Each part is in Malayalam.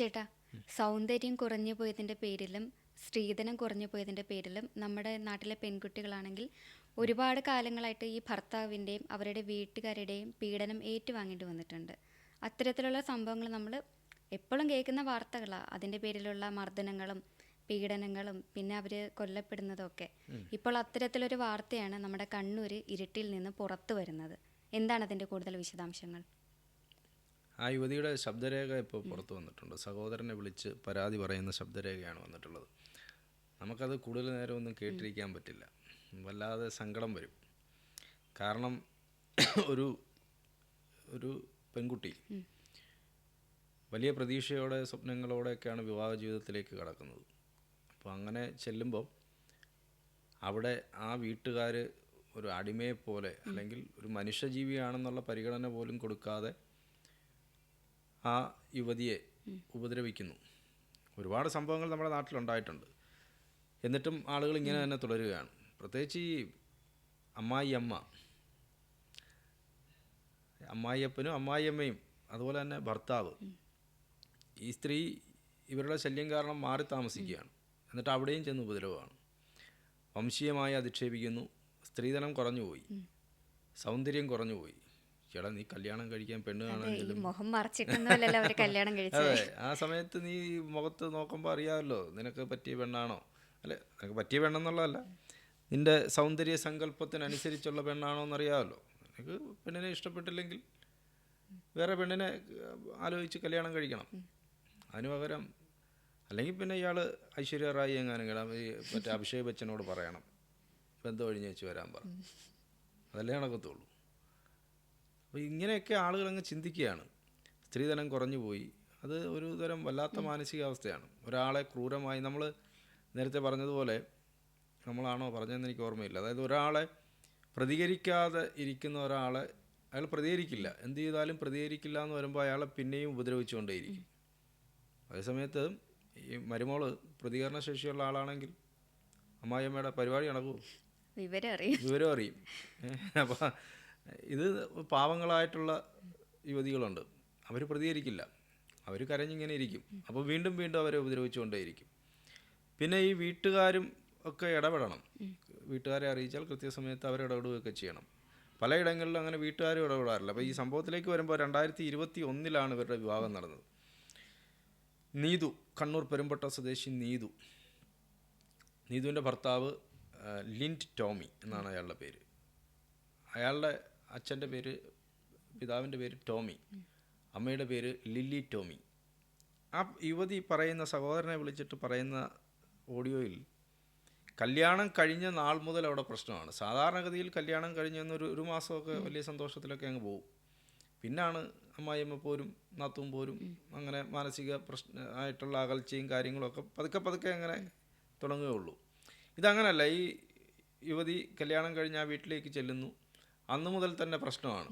ചേട്ടാ സൗന്ദര്യം കുറഞ്ഞു പോയതിന്റെ പേരിലും സ്ത്രീധനം കുറഞ്ഞു പോയതിന്റെ പേരിലും നമ്മുടെ നാട്ടിലെ പെൺകുട്ടികളാണെങ്കിൽ ഒരുപാട് കാലങ്ങളായിട്ട് ഈ ഭർത്താവിന്റെയും അവരുടെ വീട്ടുകാരുടെയും പീഡനം ഏറ്റുവാങ്ങേണ്ടി വന്നിട്ടുണ്ട്. അത്തരത്തിലുള്ള സംഭവങ്ങൾ നമ്മൾ എപ്പോഴും കേൾക്കുന്ന വാർത്തകളാണ് അതിന്റെ പേരിലുള്ള മർദ്ദനങ്ങളും പീഡനങ്ങളും പിന്നെ അവർ കൊല്ലപ്പെടുന്നതൊക്കെ. ഇപ്പോൾ അത്തരത്തിലൊരു വാർത്തയാണ് നമ്മുടെ കണ്ണൂർ ഇരുട്ടിൽ നിന്ന് പുറത്തു വരുന്നത്. എന്താണ് അതിന്റെ കൂടുതൽ വിശദാംശങ്ങൾ? ആ യുവതിയുടെ ശബ്ദരേഖ ഇപ്പോൾ പുറത്തു വന്നിട്ടുണ്ട്. സഹോദരനെ വിളിച്ച് പരാതി പറയുന്ന ശബ്ദരേഖയാണ് വന്നിട്ടുള്ളത്. നമുക്കത് കൂടുതൽ നേരം ഒന്നും കേട്ടിരിക്കാൻ പറ്റില്ല. വല്ലാതെ സങ്കടം വരും. കാരണം ഒരു ഒരു പെൺകുട്ടി വലിയ പ്രതീക്ഷയോടെ സ്വപ്നങ്ങളോടെയൊക്കെയാണ് വിവാഹ ജീവിതത്തിലേക്ക് കടക്കുന്നത്. അപ്പോൾ അങ്ങനെ ചെല്ലുമ്പോൾ അവിടെ ആ വീട്ടുകാർ ഒരു അടിമയെ പോലെ അല്ലെങ്കിൽ ഒരു മനുഷ്യജീവിയാണെന്നുള്ള പരിഗണന പോലും കൊടുക്കാതെ ആ യുവതിയെ ഉപദ്രവിക്കുന്നു. ഒരുപാട് സംഭവങ്ങൾ നമ്മുടെ നാട്ടിലുണ്ടായിട്ടുണ്ട്. എന്നിട്ടും ആളുകൾ ഇങ്ങനെ തന്നെ തുടരുകയാണ്. പ്രത്യേകിച്ച് ഈ അമ്മായി അമ്മ. അമ്മായിയപ്പനും അമ്മായിയമ്മയും അതുപോലെ തന്നെ ഭർത്താവ് ഈ സ്ത്രീ ഇവരുടെ ശല്യം കാരണം മാറി താമസിക്കുകയാണ്. എന്നിട്ട് അവിടെയും ചെന്ന് ഉപദ്രവമാണ്. വംശീയമായി അധിക്ഷേപിക്കുന്നു. സ്ത്രീധനം കുറഞ്ഞുപോയി. സൗന്ദര്യം കുറഞ്ഞുപോയി. ചേട്ടാ നീ കല്യാണം കഴിക്കാൻ പെണ്ണ് കാണാൻ ഈ മുഖം മറച്ചിട്ടൊന്നുമല്ലല്ലോ അവർ കല്യാണം കഴിച്ചത്. അതെ ആ സമയത്ത് നീ മുഖത്ത് നോക്കുമ്പോൾ അറിയാമല്ലോ നിനക്ക് പറ്റിയ പെണ്ണാണോ? അല്ലെ നിനക്ക് പറ്റിയ പെണ്ണെന്നുള്ളതല്ല നിന്റെ സൗന്ദര്യ സങ്കല്പത്തിനനുസരിച്ചുള്ള പെണ്ണാണോ എന്നറിയാമല്ലോ. നിനക്ക് പെണ്ണിനെ ഇഷ്ടപ്പെട്ടില്ലെങ്കിൽ വേറെ പെണ്ണിനെ ആലോചിച്ച് കല്യാണം കഴിക്കണം. അതിന് പകരം അല്ലെങ്കിൽ പിന്നെ ഇയാൾ ഐശ്വര്യ റായി എങ്ങാനും കിടാം ഈ മറ്റേ അഭിഷേക് ബച്ചനോട് പറയണം. ബന്ധം ഒഴിഞ്ഞ് വെച്ച് വരാൻ പറ. അതല്ലേ നടക്കത്തുള്ളൂ. അപ്പോൾ ഇങ്ങനെയൊക്കെ ആളുകൾ അങ്ങ് ചിന്തിക്കുകയാണ്. സ്ത്രീധനം കുറഞ്ഞു പോയി. അത് ഒരു തരം വല്ലാത്ത മാനസികാവസ്ഥയാണ്. ഒരാളെ ക്രൂരമായി നമ്മൾ നേരത്തെ പറഞ്ഞതുപോലെ നമ്മളാണോ പറഞ്ഞതെന്ന് എനിക്ക് ഓർമ്മയില്ല. അതായത് ഒരാളെ പ്രതികരിക്കാതെ ഇരിക്കുന്ന ഒരാളെ അയാൾ പ്രതികരിക്കില്ല. എന്ത് ചെയ്താലും പ്രതികരിക്കില്ല എന്ന് വരുമ്പോൾ അയാളെ പിന്നെയും ഉപദ്രവിച്ചുകൊണ്ടേയിരിക്കും. അതേസമയത്ത് ഈ മരുമോൾ പ്രതികരണശേഷിയുള്ള ആളാണെങ്കിൽ അമ്മായിയമ്മയുടെ പരിപാടി നടക്കൂ വിവരം അറിയും. വിവരം അറിയും. അപ്പോൾ ഇത് പാവങ്ങളായിട്ടുള്ള യുവതികളുണ്ട്. അവർ പ്രതികരിക്കില്ല. അവർ കരഞ്ഞിങ്ങനെ ഇരിക്കും. അപ്പോൾ വീണ്ടും വീണ്ടും അവരെ ഉപദ്രവിച്ചുകൊണ്ടേയിരിക്കും. പിന്നെ ഈ വീട്ടുകാരും ഒക്കെ ഇടപെടണം. വീട്ടുകാരെ അറിയിച്ചാൽ കൃത്യസമയത്ത് അവർ ഇടപെടുകയൊക്കെ ചെയ്യണം. പലയിടങ്ങളിലും അങ്ങനെ വീട്ടുകാരും ഇടപെടാറില്ല. അപ്പോൾ ഈ സംഭവത്തിലേക്ക് വരുമ്പോൾ രണ്ടായിരത്തി ഇരുപത്തി ഒന്നിലാണ് ഇവരുടെ വിവാഹം നടന്നത്. നീതു കണ്ണൂർ പെരുമ്പട്ട സ്വദേശി നീതു. നീതുവിന്റെ ഭർത്താവ് ലിന്റ് ടോമി എന്നാണ് അയാളുടെ പേര്. അയാളുടെ അച്ഛന്റെ പേര് പിതാവിന്റെ പേര് ടോമി. അമ്മയുടെ പേര് ലില്ലി ടോമി. ആ യുവതി പറയുന്ന സഹോദരനെ വിളിച്ചിട്ട് പറയുന്ന ഓഡിയോയിൽ കല്യാണം കഴിഞ്ഞ നാൾ മുതൽ അവിടെ പ്രശ്നമാണ്. സാധാരണഗതിയിൽ കല്യാണം കഴിഞ്ഞെന്നൊരു ഒരു മാസമൊക്കെ വലിയ സന്തോഷത്തിലൊക്കെ അങ്ങ് പോകും പിന്നാണ് അമ്മായിയമ്മ പോരും നാത്തും പോരും അങ്ങനെ മാനസിക പ്രശ്ന ആയിട്ടുള്ള അകൽച്ചയും കാര്യങ്ങളൊക്കെ പതുക്കെ പതുക്കെ അങ്ങനെ തുടങ്ങുകയുള്ളൂ. ഇതങ്ങനല്ല. ഈ യുവതി കല്യാണം കഴിഞ്ഞ് ആ വീട്ടിലേക്ക് ചെല്ലുന്നു. അന്ന് മുതൽ തന്നെ പ്രശ്നമാണ്.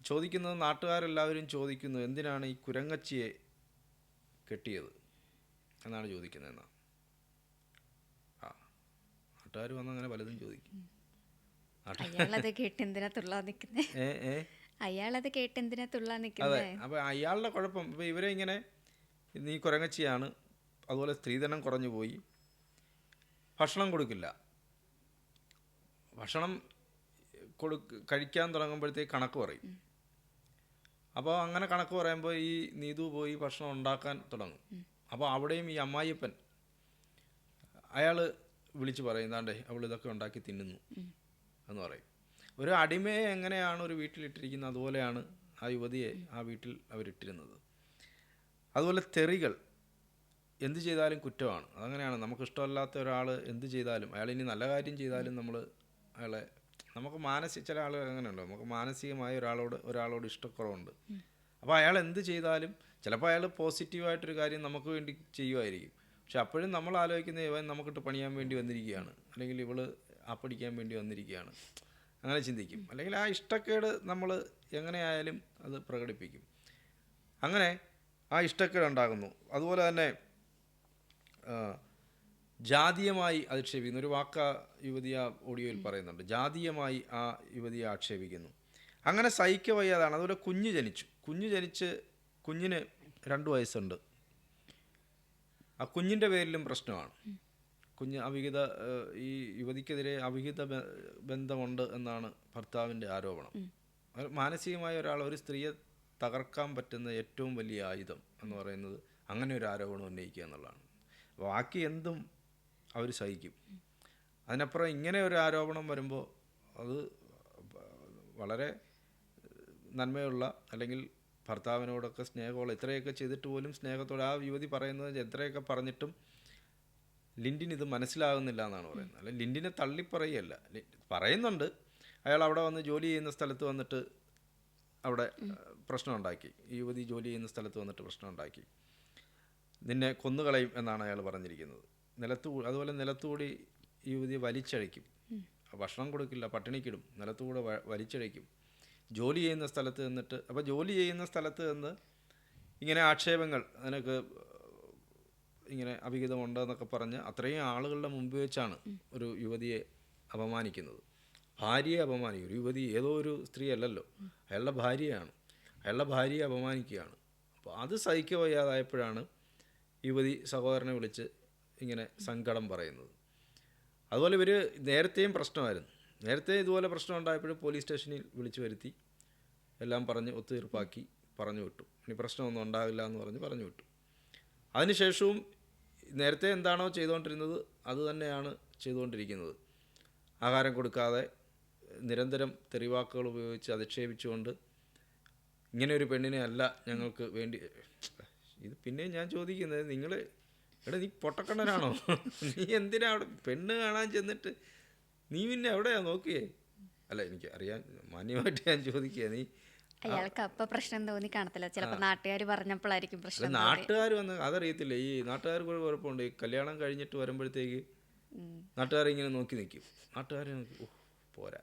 ചോദിക്കുന്നത് നാട്ടുകാരെല്ലാവരും ചോദിക്കുന്നു എന്തിനാണ് ഈ കുരങ്ങച്ചിയെ കെട്ടിയത്? എന്നാണ് ചോദിക്കുന്നതെന്ന് ആ നാട്ടുകാർ വന്ന് അങ്ങനെ പലതും ചോദിക്കും. അയാളത് കേട്ട് എന്തിനാ തുള്ളാൻ നിൽക്കുന്നേ ഏ ഏ? അയാളത് കേട്ട് എന്തിനാ തുള്ളാൻ അതെ നിൽക്കുന്നേ അപ്പോൾ അയാളുടെ കുഴപ്പം ഇപ്പൊ ഇവരെ ഇങ്ങനെ നീ കുരങ്ങച്ചിയാണ് അതുപോലെ സ്ത്രീധനം കുറഞ്ഞു പോയി. ഭക്ഷണം കൊടുക്കില്ല. ഭക്ഷണം കൊടുക്ക് കഴിക്കാൻ തുടങ്ങുമ്പോഴത്തേക്ക് കണക്ക് പറയും. അപ്പോൾ അങ്ങനെ കണക്ക് പറയുമ്പോൾ ഈ നീതു പോയി ഭക്ഷണം ഉണ്ടാക്കാൻ തുടങ്ങും. അപ്പോൾ അവിടെയും ഈ അമ്മായിയപ്പൻ അയാൾ വിളിച്ച് പറയുന്നാണ്ടേ അവൾ ഇതൊക്കെ ഉണ്ടാക്കി തിന്നുന്നു. എന്ന് പറയും. ഒരു അടിമയെ എങ്ങനെയാണ് ഒരു വീട്ടിലിട്ടിരിക്കുന്നത്? അതുപോലെയാണ് ആ യുവതിയെ ആ വീട്ടിൽ അവരിട്ടിരുന്നത്. അതുപോലെ തെറികൾ എന്ത് ചെയ്താലും കുറ്റമാണ്. അതങ്ങനെയാണ്. നമുക്കിഷ്ടമല്ലാത്ത ഒരാൾ എന്ത് ചെയ്താലും അയാൾ ഇനി നല്ല കാര്യം ചെയ്താലും നമ്മൾ അയാളെ നമുക്ക് മാനസിക ചില ആളുകൾ അങ്ങനെയുണ്ടോ. നമുക്ക് മാനസികമായി ഒരാളോട് ഒരാളോട് ഇഷ്ടക്കുറവുണ്ട്. അപ്പോൾ അയാൾ എന്ത് ചെയ്താലും ചിലപ്പോൾ അയാൾ പോസിറ്റീവായിട്ടൊരു കാര്യം നമുക്ക് വേണ്ടി ചെയ്യുമായിരിക്കും പക്ഷെ അപ്പോഴും നമ്മൾ ആലോചിക്കുന്ന ഇവൻ നമുക്കിട്ട് പണിയാൻ വേണ്ടി വന്നിരിക്കുകയാണ്. അല്ലെങ്കിൽ ഇവൾ ആ പഠിക്കാൻ വേണ്ടി വന്നിരിക്കുകയാണ്. അങ്ങനെ ചിന്തിക്കും. അല്ലെങ്കിൽ ആ ഇഷ്ടക്കേട് നമ്മൾ എങ്ങനെയായാലും അത് പ്രകടിപ്പിക്കും. അങ്ങനെ ആ ഇഷ്ടക്കേട് ഉണ്ടാകുന്നു. അതുപോലെ തന്നെ ജാതീയമായി അധിക്ഷേപിക്കുന്നു. ഒരു വാക്ക യുവതി ആ ഓഡിയോയിൽ പറയുന്നുണ്ട്. ജാതീയമായി ആ യുവതിയെ ആക്ഷേപിക്കുന്നു. അങ്ങനെ സഹിക്ക വയ്യാതാണ്. അതുപോലെ കുഞ്ഞ് ജനിച്ചു. കുഞ്ഞ് ജനിച്ച് കുഞ്ഞിന് രണ്ട് വയസ്സുണ്ട്. ആ കുഞ്ഞിന്റെ പേരിലും പ്രശ്നമാണ്. കുഞ്ഞ് അവിഹിത ഈ യുവതിക്കെതിരെ അവിഹിത ബന്ധമുണ്ട് എന്നാണ് ഭർത്താവിന്റെ ആരോപണം. മാനസികമായ ഒരാൾ ഒരു സ്ത്രീയെ തകർക്കാൻ പറ്റുന്ന ഏറ്റവും വലിയ ആയുധം എന്ന് പറയുന്നത് അങ്ങനെ ഒരു ആരോപണം ഉന്നയിക്കുക എന്നുള്ളതാണ്. ബാക്കി എന്തും അവർ സഹിക്കും. അതിനപ്പുറം ഇങ്ങനെ ഒരു ആരോപണം വരുമ്പോൾ അത് വളരെ നന്മയുള്ള അല്ലെങ്കിൽ ഭർത്താവിനോടൊക്കെ സ്നേഹമുള്ള ഇത്രയൊക്കെ ചെയ്തിട്ട് പോലും സ്നേഹത്തോടെ ആ യുവതി പറയുന്നത് എത്രയൊക്കെ പറഞ്ഞിട്ടും ലിൻഡിന് ഇത് മനസ്സിലാകുന്നില്ല എന്നാണ് പറയുന്നത്. അല്ല ലിൻഡിനെ തള്ളിപ്പറയല്ല പറയുന്നുണ്ട്. അയാൾ അവിടെ വന്ന് ജോലി ചെയ്യുന്ന സ്ഥലത്ത് വന്നിട്ട് അവിടെ പ്രശ്നം ഉണ്ടാക്കി യുവതി ജോലി ചെയ്യുന്ന സ്ഥലത്ത് വന്നിട്ട് പ്രശ്നം ഉണ്ടാക്കി നിന്നെ കൊന്നുകളയും എന്നാണ് അയാൾ പറഞ്ഞിരിക്കുന്നത്. നിലത്തു അതുപോലെ നിലത്തുകൂടി ഈ യുവതി വലിച്ചഴയ്ക്കും. ഭക്ഷണം കൊടുക്കില്ല പട്ടിണിക്കിടും നിലത്തുകൂടെ വലിച്ചഴയ്ക്കും. ജോലി ചെയ്യുന്ന സ്ഥലത്ത് നിന്നിട്ട് അപ്പോൾ ജോലി ചെയ്യുന്ന സ്ഥലത്ത് നിന്ന് ഇങ്ങനെ ആക്ഷേപങ്ങൾ നിനക്ക് ഇങ്ങനെ അഭിഹിതമുണ്ട് എന്നൊക്കെ പറഞ്ഞ് അത്രയും ആളുകളുടെ മുമ്പ് വെച്ചാണ് ഒരു യുവതിയെ അപമാനിക്കുന്നത്. ഭാര്യയെ അപമാനിക്കും. ഒരു യുവതി ഏതോ ഒരു സ്ത്രീ അല്ലല്ലോ. അയാളുടെ ഭാര്യയാണ്. അയാളുടെ ഭാര്യയെ അപമാനിക്കുകയാണ്. അപ്പോൾ അത് സഹിക്കുക വയ്യാതായപ്പോഴാണ് യുവതി സഹോദരനെ വിളിച്ച് ഇങ്ങനെ സങ്കടം പറയുന്നത്. അതുപോലെ ഇവർ നേരത്തെയും പ്രശ്നമായിരുന്നു. നേരത്തെ ഇതുപോലെ പ്രശ്നം ഉണ്ടായപ്പോഴും പോലീസ് സ്റ്റേഷനിൽ വിളിച്ചു വരുത്തി. എല്ലാം പറഞ്ഞ് ഒത്തുതീർപ്പാക്കി പറഞ്ഞു വിട്ടു. ഇനി പ്രശ്നമൊന്നും ഉണ്ടാകില്ല എന്ന് പറഞ്ഞ് പറഞ്ഞു വിട്ടു. അതിനുശേഷവും നേരത്തെ എന്താണോ ചെയ്തുകൊണ്ടിരുന്നത് അത് തന്നെയാണ് ചെയ്തുകൊണ്ടിരിക്കുന്നത്. ആഹാരം കൊടുക്കാതെ നിരന്തരം തെറിവാക്കുകൾ ഉപയോഗിച്ച് അധിക്ഷേപിച്ചുകൊണ്ട് ഇങ്ങനെ ഒരു പെണ്ണിനെ അല്ല ഞങ്ങൾക്ക് വേണ്ടി ഇത് പിന്നെയും ഞാൻ ചോദിക്കുന്നത് നിങ്ങൾ എടാ നീ പൊട്ടക്കണ്ണനാണോ? നീ എന്തിനാ അവിടെ പെണ്ണ് കാണാൻ ചെന്നിട്ട്? നീ പിന്നെ എവിടെയാ നോക്കിയേ? അല്ല എനിക്ക് അറിയാൻ മാന്യമായിട്ട് ഞാൻ ചോദിക്കുക നീ അയാൾക്ക് അപ്പൊ പ്രശ്നം തോന്നി കാണത്തില്ല. ചിലപ്പോ നാട്ടുകാർ പറഞ്ഞപ്പോഴായിരിക്കും പ്രശ്നം. നാട്ടുകാർ വന്ന് അതറിയത്തില്ല. ഈ നാട്ടുകാർക്ക് ഒരു കുഴപ്പമുണ്ട്. ഈ കല്യാണം കഴിഞ്ഞിട്ട് വരുമ്പോഴത്തേക്ക്. നാട്ടുകാർ ഇങ്ങനെ നോക്കി നിൽക്കും നാട്ടുകാരെ നോക്കി പോരാ.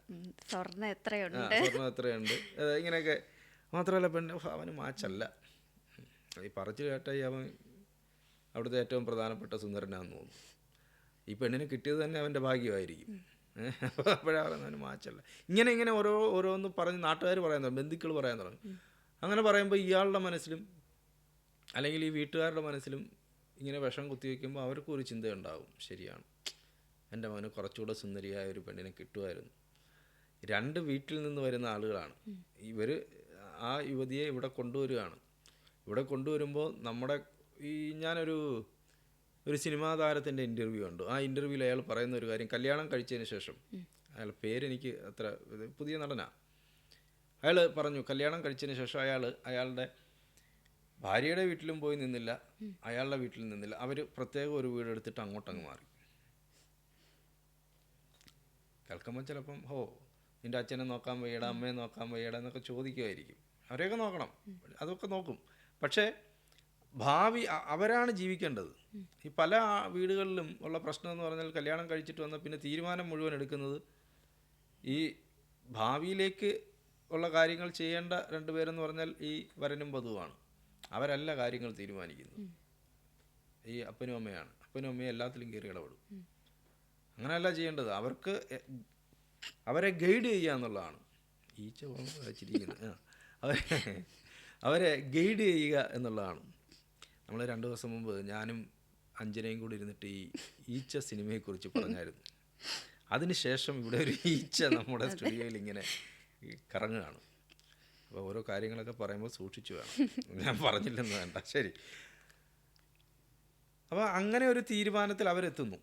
സ്വർണ എത്രയുണ്ട്? സ്വർണം എത്രയുണ്ട്? ഇങ്ങനെയൊക്കെ. മാത്രമല്ല പെണ്ണ് അവന് മാച്ചല്ല. ഈ പറച്ചു കേട്ടായി അവൻ അവിടുത്തെ ഏറ്റവും പ്രധാനപ്പെട്ട സുന്ദരനാന്ന് തോന്നുന്നു. ഈ പെണ്ണിനെ കിട്ടിയത് തന്നെ അവന്റെ ഭാഗ്യമായിരിക്കും. അപ്പോഴാണ് അവന് മാച്ചല്ല ഇങ്ങനെ ഇങ്ങനെ ഓരോ ഓരോന്ന് പറഞ്ഞ് നാട്ടുകാർ പറയാൻ തുടങ്ങി ബന്ധുക്കൾ പറയാൻ തുടങ്ങി. അങ്ങനെ പറയുമ്പോൾ ഇയാളുടെ മനസ്സിലും അല്ലെങ്കിൽ ഈ വീട്ടുകാരുടെ മനസ്സിലും ഇങ്ങനെ വിഷം കുത്തിവെക്കുമ്പോൾ അവർക്കും ഒരു ചിന്തയുണ്ടാവും ശരിയാണ്. എന്റെ മകന് കുറച്ചുകൂടെ സുന്ദരിയായ ഒരു പെണ്ണിനെ കിട്ടുമായിരുന്നു. രണ്ട് വീട്ടിൽ നിന്ന് വരുന്ന ആളുകളാണ്. ഇവർ ആ യുവതിയെ ഇവിടെ കൊണ്ടുവരികയാണ് ഇവിടെ കൊണ്ടുവരുമ്പോൾ നമ്മുടെ ഈ ഞാനൊരു ഒരു സിനിമാ താരത്തിന്റെ ഇന്റർവ്യൂ ഉണ്ട് ആ ഇന്റർവ്യൂവിൽ അയാൾ പറയുന്ന ഒരു കാര്യം കല്യാണം കഴിച്ചതിന് ശേഷം. അയാൾ പേരെനിക്ക് അത്ര പുതിയ നടനാ. അയാൾ പറഞ്ഞു കല്യാണം കഴിച്ചതിന് ശേഷം അയാൾ അയാളുടെ ഭാര്യയുടെ വീട്ടിലും പോയി നിന്നില്ല. അയാളുടെ വീട്ടിൽ നിന്നില്ല. അവർ പ്രത്യേകം ഒരു വീട് എടുത്തിട്ട് അങ്ങോട്ടങ്ങ് മാറി. കേൾക്കുമ്പോൾ ചിലപ്പം ഹോ നിന്റെ അച്ഛനെ നോക്കാൻ വയ്യട അമ്മയെ നോക്കാൻ വയ്യട എന്നൊക്കെ ചോദിക്കുമായിരിക്കും അവരെയൊക്കെ നോക്കണം. അതൊക്കെ നോക്കും. പക്ഷേ ഭാവി അവരാണ് ജീവിക്കേണ്ടത്. ഈ പല വീടുകളിലും ഉള്ള പ്രശ്നം എന്ന് പറഞ്ഞാൽ കല്യാണം കഴിച്ചിട്ട് വന്ന പിന്നെ തീരുമാനം മുഴുവൻ എടുക്കുന്നത് ഈ ഭാവിയിലേക്ക് ഉള്ള കാര്യങ്ങൾ ചെയ്യേണ്ട രണ്ടുപേരെന്ന് പറഞ്ഞാൽ ഈ വരനും വധുവാണ്. അവരല്ല കാര്യങ്ങൾ തീരുമാനിക്കുന്നത്. ഈ അപ്പനും അമ്മയാണ്. അപ്പനും അമ്മയും എല്ലാത്തിലും കയറി ഇടപെടും. അങ്ങനെയല്ല ചെയ്യേണ്ടത്. അവർക്ക് അവരെ ഗൈഡ് ചെയ്യുക എന്നുള്ളതാണ്. ഈച്ച പോകുമ്പോൾ അവരെ അവരെ ഗൈഡ് ചെയ്യുക എന്നുള്ളതാണ്. നമ്മൾ രണ്ട് ദിവസം മുമ്പ് ഞാനും അഞ്ജനയും കൂടി ഇരുന്നിട്ട് ഈ ഈച്ച സിനിമയെക്കുറിച്ച് പറഞ്ഞായിരുന്നു. അതിനുശേഷം ഇവിടെ ഒരു ഈച്ച നമ്മുടെ സ്റ്റുഡിയോയിൽ ഇങ്ങനെ കറങ്ങുകയാണ്. അപ്പോൾ ഓരോ കാര്യങ്ങളൊക്കെ പറയുമ്പോൾ സൂക്ഷിച്ചു വേണം. ഞാൻ പറഞ്ഞില്ലെന്ന് വേണ്ട. ശരി. അപ്പോൾ അങ്ങനെ ഒരു തീരുമാനത്തിൽ അവരെത്തുന്നു.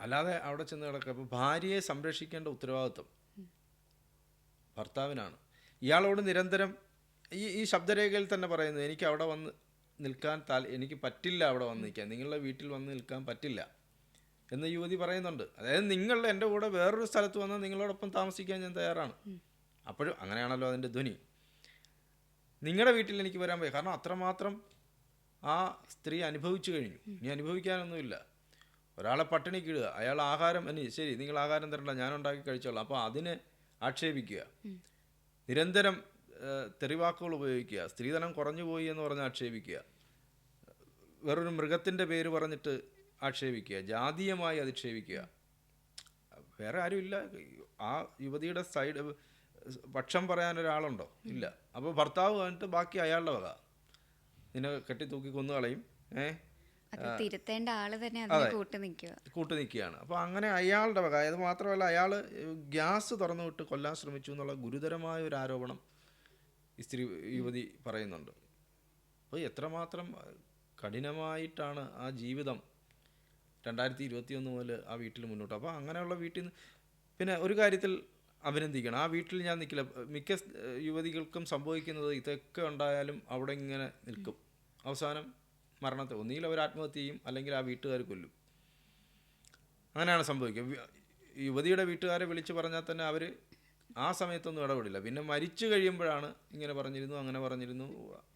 അല്ലാതെ അവിടെ ചെന്ന് കിടക്കുക. അപ്പോൾ ഭാര്യയെ സംരക്ഷിക്കേണ്ട ഉത്തരവാദിത്വം ഭർത്താവിനാണ്. ഇയാളോട് നിരന്തരം ഈ ഈ ശബ്ദരേഖയിൽ തന്നെ പറയുന്നത് എനിക്ക് അവിടെ വന്ന് നിൽക്കാൻ താൽ എനിക്ക് പറ്റില്ല അവിടെ വന്ന് നിൽക്കാൻ നിങ്ങളുടെ വീട്ടിൽ വന്ന് നിൽക്കാൻ പറ്റില്ല. എന്ന് യുവതി പറയുന്നുണ്ട്. അതായത് നിങ്ങൾ എന്റെ കൂടെ വേറൊരു സ്ഥലത്ത് വന്നാൽ നിങ്ങളോടൊപ്പം താമസിക്കാൻ ഞാൻ തയ്യാറാണ്. അപ്പോഴും അങ്ങനെയാണല്ലോ അതിന്റെ ധ്വനി. നിങ്ങളുടെ വീട്ടിൽ എനിക്ക് വരാൻ പോയി കാരണം അത്രമാത്രം ആ സ്ത്രീ അനുഭവിച്ചു കഴിഞ്ഞു. ഇനി അനുഭവിക്കാനൊന്നുമില്ല. ഒരാളെ പട്ടിണിക്ക് ഇടുക അയാൾ ആഹാരം ഇനി ശരി നിങ്ങൾ ആഹാരം തരണ്ട ഞാൻ ഉണ്ടാക്കി കഴിച്ചോളാം. അപ്പോൾ അതിനെ ആക്ഷേപിക്കുക. നിരന്തരം തെറിവാക്കുകൾ ഉപയോഗിക്കുക. സ്ത്രീധനം കുറഞ്ഞു പോയി എന്ന് പറഞ്ഞ് ആക്ഷേപിക്കുക. വേറൊരു മൃഗത്തിന്റെ പേര് പറഞ്ഞിട്ട് ആക്ഷേപിക്കുക. ജാതീയമായി അധിക്ഷേപിക്കുക. വേറെ ആരുമില്ല. ആ യുവതിയുടെ സൈഡ് പക്ഷം പറയാൻ ഒരാളുണ്ടോ? ഇല്ല. അപ്പോൾ ഭർത്താവ് വന്നിട്ട് ബാക്കി അയാളുടെ വക. നിന്നെ കെട്ടി തൂക്കി കൊന്നുകളയും ഏ? അത് തിരുത്തേണ്ട ആൾ തന്നെ കൂട്ടു നിൽക്കുക. കൂട്ടു നിൽക്കുകയാണ്. അപ്പോൾ അങ്ങനെ അയാളുടെ വക. അത് മാത്രമല്ല അയാൾ ഗ്യാസ് തുറന്നു വിട്ട് കൊല്ലാൻ ശ്രമിച്ചു എന്നുള്ള ഗുരുതരമായ ഒരു ആരോപണം സ്ത്രീ യുവതി പറയുന്നുണ്ട്. അപ്പോൾ എത്രമാത്രം കഠിനമായിട്ടാണ് ആ ജീവിതം രണ്ടായിരത്തി ഇരുപത്തി ഒന്ന് മുതൽ ആ വീട്ടിൽ മുന്നോട്ട്. അപ്പോൾ അങ്ങനെയുള്ള വീട്ടിൽ നിന്ന് പിന്നെ ഒരു കാര്യത്തിൽ അഭിനന്ദിക്കണം. ആ വീട്ടിൽ ഞാൻ നിൽക്കില്ല മിക്ക യുവതികൾക്കും സംഭവിക്കുന്നത് ഇതൊക്കെ ഉണ്ടായാലും അവിടെ ഇങ്ങനെ നിൽക്കും. അവസാനം മരണത്തെ ഒന്നുകിൽ അവർ ആത്മഹത്യ ചെയ്യും അല്ലെങ്കിൽ ആ വീട്ടുകാർ കൊല്ലും. അങ്ങനെയാണ് സംഭവിക്കുക. യുവതിയുടെ വീട്ടുകാരെ വിളിച്ച് പറഞ്ഞാൽ തന്നെ അവർ ആ സമയത്തൊന്നും ഇടപെടില്ല. പിന്നെ മരിച്ചു കഴിയുമ്പോഴാണ് ഇങ്ങനെ പറഞ്ഞിരുന്നു അങ്ങനെ പറഞ്ഞിരുന്നു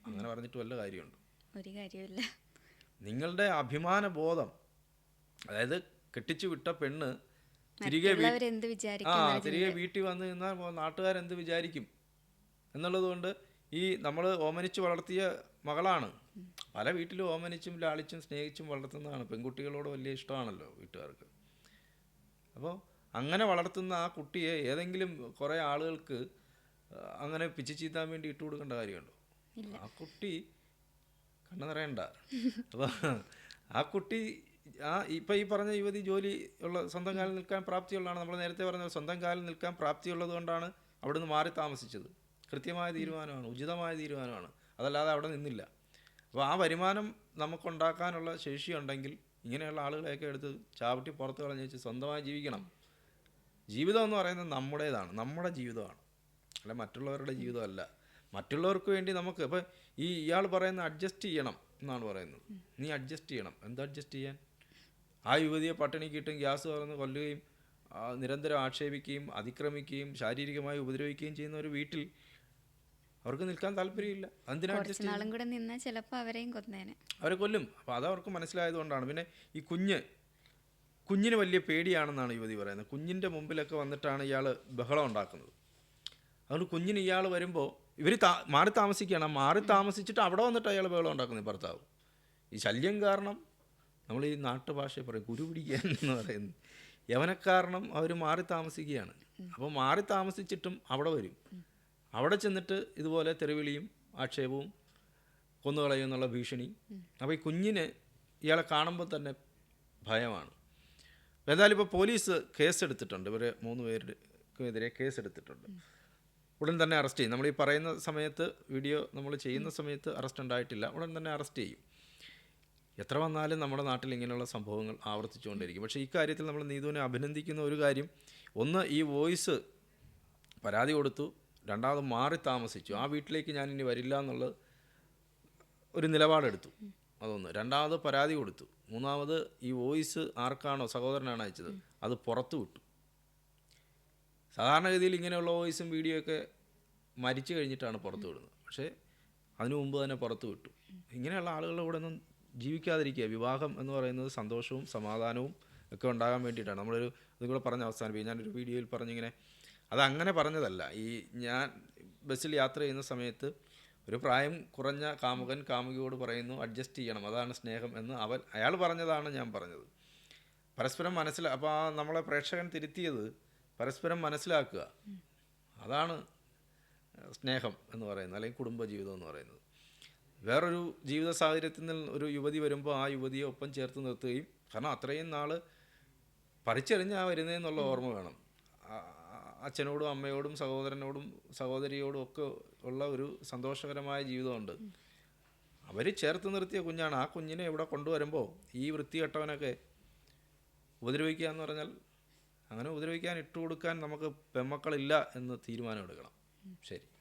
അങ്ങനെ പറഞ്ഞിട്ട് വല്ല കാര്യമുണ്ട്? ഒരു കാര്യമില്ല നിങ്ങളുടെ അഭിമാന ബോധം അതായത് കെട്ടിച്ചു വിട്ട പെണ്ണ് തിരികെ ആ തിരികെ വീട്ടിൽ വന്നു നിന്നാൽ നാട്ടുകാരെന്ത് വിചാരിക്കും? എന്നുള്ളത് കൊണ്ട് ഈ നമ്മൾ ഓമനിച്ച് വളർത്തിയ മകളാണ്. പല വീട്ടിലും ഓമനിച്ചും ലാളിച്ചും സ്നേഹിച്ചും വളർത്തുന്നതാണ്. പെൺകുട്ടികളോട് വലിയ ഇഷ്ടമാണല്ലോ വീട്ടുകാർക്ക്. അപ്പോൾ അങ്ങനെ വളർത്തുന്ന ആ കുട്ടിയെ ഏതെങ്കിലും കുറേ ആളുകൾക്ക് അങ്ങനെ പിച്ചു ചീത്താൻ വേണ്ടി ഇട്ട് കൊടുക്കേണ്ട കാര്യമുണ്ടോ? ആ കുട്ടി കണ്ണു നിറയണ്ട. അപ്പോൾ ആ കുട്ടി ആ ഇപ്പം ഈ പറഞ്ഞ യുവതി ജോലി ഉള്ള സ്വന്തം കാലിൽ നിൽക്കാൻ പ്രാപ്തിയുള്ളതാണ്. നമ്മൾ നേരത്തെ പറഞ്ഞ സ്വന്തം കാലിൽ നിൽക്കാൻ പ്രാപ്തിയുള്ളത് കൊണ്ടാണ് അവിടുന്ന് മാറി താമസിച്ചത്. കൃത്യമായ തീരുമാനമാണ് ഉചിതമായ തീരുമാനമാണ്. അതല്ലാതെ അവിടെ നിന്നില്ല. അപ്പോൾ ആ വരുമാനം നമുക്കുണ്ടാക്കാനുള്ള ശേഷിയുണ്ടെങ്കിൽ ഇങ്ങനെയുള്ള ആളുകളെയൊക്കെ എടുത്ത് ചാവട്ടി പുറത്ത് കളഞ്ഞ് വെച്ച് സ്വന്തമായി ജീവിക്കണം. ജീവിതം എന്ന് പറയുന്നത് നമ്മുടേതാണ് നമ്മുടെ ജീവിതമാണ്. അല്ല മറ്റുള്ളവരുടെ ജീവിതമല്ല. മറ്റുള്ളവർക്ക് വേണ്ടി നമുക്ക് ഇപ്പം ഈ ഇയാൾ പറയുന്ന അഡ്ജസ്റ്റ് ചെയ്യണം എന്നാണ് പറയുന്നത്. നീ അഡ്ജസ്റ്റ് ചെയ്യണം. എന്താ അഡ്ജസ്റ്റ് ചെയ്യാൻ? ആ യുവതിയെ പട്ടിണിക്കിട്ടും ഗ്യാസ് തുറന്ന് കൊല്ലുകയും നിരന്തരം ആക്ഷേപിക്കുകയും അതിക്രമിക്കുകയും ശാരീരികമായി ഉപദ്രവിക്കുകയും ചെയ്യുന്ന ഒരു വീട്ടിൽ അവർക്ക് നിൽക്കാൻ താല്പര്യമില്ല. എന്തിനാണ് അവരെ കൊല്ലും. അപ്പോൾ അതവർക്ക് മനസ്സിലായതുകൊണ്ടാണ്. പിന്നെ ഈ കുഞ്ഞ് കുഞ്ഞിന് വലിയ പേടിയാണെന്നാണ് യുവതി പറയുന്നത്. കുഞ്ഞിന്റെ മുമ്പിലൊക്കെ വന്നിട്ടാണ് ഇയാൾ ബഹളം ഉണ്ടാക്കുന്നത്. അതുകൊണ്ട് കുഞ്ഞിന് ഇയാൾ വരുമ്പോൾ ഇവർ താ മാറി താമസിക്കുകയാണ്. മാറി താമസിച്ചിട്ട് അവിടെ വന്നിട്ട് അയാൾ ബഹളം ഉണ്ടാക്കുന്നത് ഭർത്താവ്. ഈ ശല്യം കാരണം നമ്മൾ ഈ നാട്ടുഭാഷയിൽ പറയും കുരു എന്ന് പറയുന്നത്. യവനക്കാരണം അവർ മാറി താമസിക്കുകയാണ്. അപ്പോൾ മാറി താമസിച്ചിട്ടും അവിടെ വരും. അവിടെ ചെന്നിട്ട് ഇതുപോലെ തെരുവിളിയും ആക്ഷേപവും കൊന്നുകളയും എന്നുള്ള ഭീഷണി. അപ്പോൾ ഈ കുഞ്ഞിന് ഇയാളെ കാണുമ്പോൾ തന്നെ ഭയമാണ്. എന്തായാലും ഇപ്പോൾ പോലീസ് കേസെടുത്തിട്ടുണ്ട്. ഇവർ മൂന്ന് പേർക്കെതിരെ കേസെടുത്തിട്ടുണ്ട്. ഉടൻ തന്നെ അറസ്റ്റ് ചെയ്യും. നമ്മൾ ഈ പറയുന്ന സമയത്ത് വീഡിയോ നമ്മൾ ചെയ്യുന്ന സമയത്ത് അറസ്റ്റ് ഉണ്ടായിട്ടില്ല ഉടൻ തന്നെ അറസ്റ്റ് ചെയ്യും. എത്ര വന്നാലും നമ്മുടെ നാട്ടിൽ ഇങ്ങനെയുള്ള സംഭവങ്ങൾ ആവർത്തിച്ചുകൊണ്ടിരിക്കും. പക്ഷേ ഇക്കാര്യത്തിൽ നമ്മൾ നീതുവിനെ അഭിനന്ദിക്കുന്ന ഒരു കാര്യം ഒന്ന് ഈ വോയിസ് പരാതി കൊടുത്തു രണ്ടാമത് മാറി താമസിച്ചു. ആ വീട്ടിലേക്ക് ഞാൻ ഇനി വരില്ല എന്നുള്ളത് ഒരു നിലപാടെടുത്തു. അതൊന്ന്. രണ്ടാമത് പരാതി കൊടുത്തു. മൂന്നാമത് ഈ വോയിസ് ആർക്കാണോ സഹോദരനാണ് അയച്ചത് അത് പുറത്തു വിട്ടു. സാധാരണഗതിയിൽ ഇങ്ങനെയുള്ള വോയിസും വീഡിയോ ഒക്കെ മരിച്ചു കഴിഞ്ഞിട്ടാണ് പുറത്തു വിടുന്നത്. പക്ഷേ അതിനു മുമ്പ് തന്നെ പുറത്തു വിട്ടു. ഇങ്ങനെയുള്ള ആളുകളുടെ കൂടെ ഒന്നും ജീവിക്കാതിരിക്കുക. വിവാഹം എന്ന് പറയുന്നത് സന്തോഷവും സമാധാനവും ഒക്കെ ഉണ്ടാകാൻ വേണ്ടിയിട്ടാണ്. നമ്മളൊരു ഇതും കൂടെ പറഞ്ഞ് അവസാനിപ്പിക്കും. ഞാനൊരു വീഡിയോയിൽ പറഞ്ഞിങ്ങനെ അതങ്ങനെ പറഞ്ഞതല്ല. ഈ ഞാൻ ബസ്സിൽ യാത്ര ചെയ്യുന്ന സമയത്ത് ഒരു പ്രായം കുറഞ്ഞ കാമുകൻ കാമുകിയോട് പറയുന്നു അഡ്ജസ്റ്റ് ചെയ്യണം അതാണ് സ്നേഹം എന്ന് അവൻ അയാൾ പറഞ്ഞതാണ് ഞാൻ പറഞ്ഞത്. പരസ്പരം മനസ്സിലാ അപ്പോൾ ആ നമ്മളെ പ്രേക്ഷകൻ തിരുത്തിയത് പരസ്പരം മനസ്സിലാക്കുക. അതാണ് സ്നേഹം എന്ന് പറയുന്നത് അല്ലെങ്കിൽ കുടുംബജീവിതം എന്ന് പറയുന്നത്. വേറൊരു ജീവിത സാഹചര്യത്തിൽ നിന്ന് ഒരു യുവതി വരുമ്പോൾ ആ യുവതിയെ ഒപ്പം ചേർത്ത് നിർത്തുകയും കാരണം അത്രയും നാൾ പറിച്ചെറിഞ്ഞാ വരുന്നതെന്നുള്ള ഓർമ്മ വേണം. അച്ഛനോടും അമ്മയോടും സഹോദരനോടും സഹോദരിയോടും ഒക്കെ ഉള്ള ഒരു സന്തോഷകരമായ ജീവിതമുണ്ട്. അവർ ചേർത്ത് നിർത്തിയ കുഞ്ഞാണ്. ആ കുഞ്ഞിനെ ഇവിടെ കൊണ്ടുവരുമ്പോൾ ഈ വൃത്തികെട്ടവനൊക്കെ ഉപദ്രവിക്കുക എന്ന് പറഞ്ഞാൽ അങ്ങനെ ഉപദ്രവിക്കാൻ ഇട്ടുകൊടുക്കാൻ നമുക്ക് പെമ്മക്കളില്ല എന്ന് തീരുമാനമെടുക്കണം. ശരി.